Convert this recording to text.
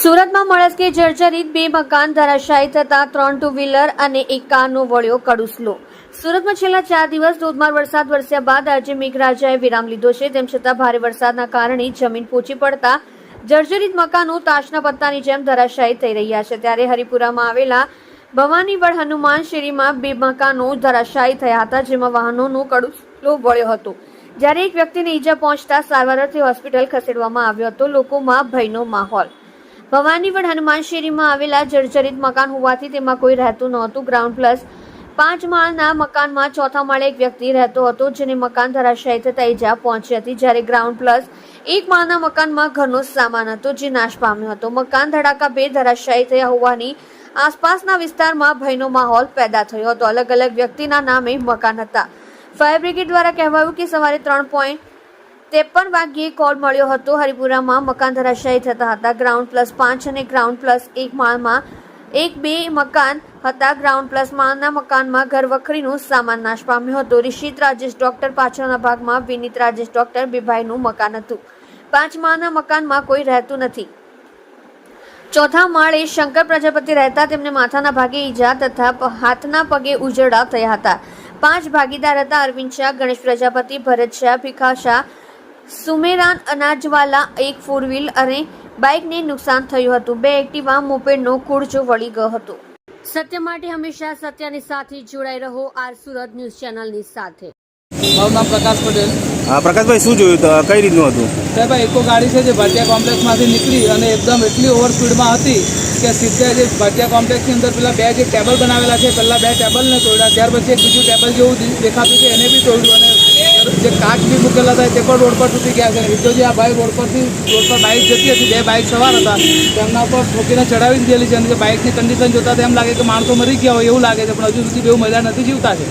સુરતમાં મળસ્કે જર્જરિત બે મકાન ધરાશાયી થતા ત્રણ ટુ વ્હીલર અને એક કારનો વળ્યો કડુસલો. સુરતમાં છેલ્લા ચાર દિવસ ધોધમાર વરસાદ વરસ્યા બાદ આજે મેઘરાજાએ વિરામ લીધો છે. તેમ છતાં ભારે વરસાદના કારણે જમીન પોચી પડતા જર્જરિત મકાનો તાશના પત્તાની જેમ ધરાશાયી થઈ રહ્યા છે. ત્યારે હરિપુરામાં આવેલા ભવાનીવડ હનુમાન શેરીમાં બે મકાનો ધરાશાયી થયા હતા, જેમાં વાહનોનો કડુસલો વળ્યો હતો. જ્યારે એક વ્યક્તિને ઈજા પહોંચતા સારવાર હોસ્પિટલ ખસેડવામાં આવ્યો હતો. લોકોમાં ભયનો માહોલ. ભવાનીવડ હનુમાન શેરીમાં આવેલા જર્જરિત મકાન હોવાથી તેમાં કોઈ રહેતું નહોતું. ગ્રાઉન્ડ પ્લસ પાંચ માળના મકાનમાં ચોથા માળે એક વ્યક્તિ રહેતો હતો, જેને મકાન ધરાશાયી થતા ઈજા પહોંચી હતી. જ્યારે ગ્રાઉન્ડ પ્લસ એક માળના મકાનમાં ઘરનો સામાન હતો, જે નાશ પામ્યો હતો. મકાન ધડાકા બે ધરાશાયી થયા હોવાની આસપાસના વિસ્તારમાં ભયનો માહોલ પેદા થયો હતો. અલગ અલગ વ્યક્તિના નામે મકાન હતા. ફાયર બ્રિગેડ દ્વારા કહેવાયું કે સવારે ત્રણ પોઈન્ટ ત્રેપન વાગ્યે કોલ મળ્યો હતો. હરિપુરામાં મકાન ધરાશાયી થતા હતા. ગ્રાઉન્ડ પ્લસ પાંચ અને ગ્રાઉન્ડ પ્લસ એક માળમાં એક બે મકાન હતા. ગ્રાઉન્ડ પ્લસ માળના મકાનમાં ઘર વખરીનો સામાન નાશ પામ્યો હતો. રિષિત રાજેશ ડોક્ટર પાછળના ભાગમાં, વિનીત રાજેશ ડોક્ટર બીભાઈનું મકાન હતું. પાંચ માળના મકાનમાં કોઈ રહેતું નથી. ચોથા માળે શંકર પ્રજાપતિ રહેતા તેમને માથાના ભાગે ઈજા તથા હાથના પગે ઉજરડા થયા હતા. પાંચ ભાગીદાર હતા. અરવિંદ શાહ, ગણેશ પ્રજાપતિ, ભરત શાહ, ભીખા શાહ સુમેરાન અનાજવાલા એક ફોર વ્હીલ અને બાઇકને નુકસાન થયું હતું. બે એક્ટિવા મોપેડનો કુડજો વળી ગયો હતો. સત્ય માટે હંમેશા સત્યની સાથે જોડાઈ રહો આર સુરત ન્યૂઝ ચેનલની સાથે. મારું નામ પ્રકાશ પટેલ. હા પ્રકાશભાઈ શું જોયું કઈ રીતનું હતું? સાહેબ એકો ગાડી છે જે ભાટિયા કોમ્પ્લેક્સમાંથી નીકળી અને એકદમ એટલી ઓવર સ્પીડમાં હતી કે સીધા જે ભાટિયા કોમ્પ્લેક્સની અંદર પેલા બે જે ટેબલ બનાવેલા છે પહેલાં બે ટેબલને તોડ્યા. ત્યાર પછી એક બીજું ટેબલ જેવું દેખાતું છે એને બી તોડ્યું અને જે કાચ બી મૂકેલા હતા, તે પણ રોડ પર તૂટી ગયા છે. સીધો આ બાઇક રોડ પરથી, રોડ પર બાઇક જતી હતી, બે બાઇક સવાર હતા. તેમના ઉપર ઠોકીને ચડાવી દીધેલી છે અને બાઇકની કન્ડિશન જોતા એમ લાગે કે માણસો મરી ગયા હોય એવું લાગે છે, પણ હજુ સુધી બહુ મહિલા નથી જીવતા છે.